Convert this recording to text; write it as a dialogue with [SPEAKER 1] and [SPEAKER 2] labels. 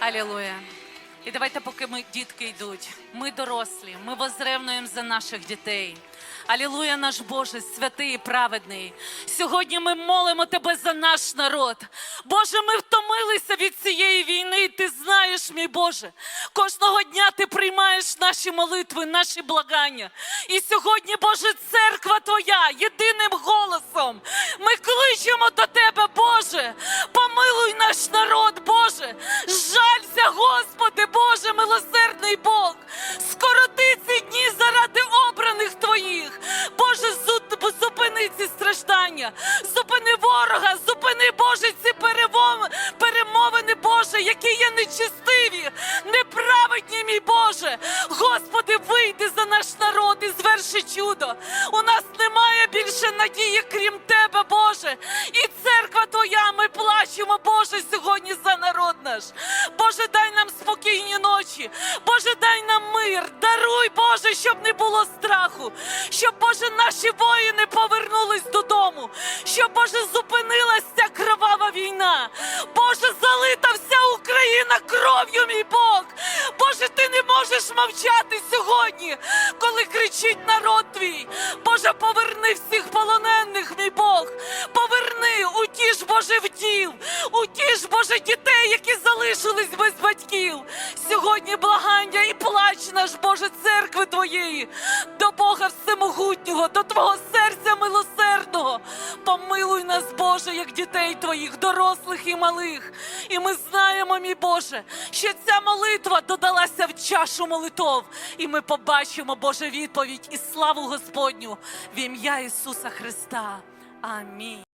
[SPEAKER 1] Алілуя. І давайте, поки ми дітки йдуть, ми дорослі, ми возревнуємо за наших дітей. Алілуя, наш Боже, святий і праведний. Сьогодні ми молимо Тебе за наш народ. Боже, ми втомилися від цієї війни. і Ти знаєш, мій Боже. Кожного дня ти приймаєш наші молитви, наші благання. І сьогодні, Боже, церква Твоя єдиним голосом. Ми кличемо до Тебе, Боже. Милосердний Бог. Скороти ці дні заради обраних Твоїх. Боже, зупини ці страждання, зупини ворога, зупини, Боже, ці перемовини, Боже, які є нечистиві, неправедні, мій Боже. Господи, вийди за наш народ і зверши чудо. У нас немає більше надії, крім Тебе, Боже. І церква Твоя, ми плачемо, Боже, сьогодні за народ наш. Нам. Боже, дай нам мир. Даруй, Боже, щоб не було страху. Щоб, Боже, наші воїни повернулись додому. Щоб, Боже, зупинилась ця кровава війна. Боже, залита вся Україна кров'ю, мій Бог. Боже, ти не можеш мовчати сьогодні, коли кричить народ твій. Боже, поверни всіх полонених, мій Бог. Поверни, утіш, Боже, вдів, утіш, Боже, дітей, які залишились без батьків. Сьогодні благання і плач наш, Боже, церкви Твоєї, до Бога Всемогутнього, до Твого серця милосердного. Помилуй нас, Боже, як дітей Твоїх, дорослих і малих. І ми знаємо, мій Боже, що ця молитва додалася в чашу молитов. І ми побачимо, Боже, відповідь і славу Господню в ім'я Ісуса Христа. Амінь.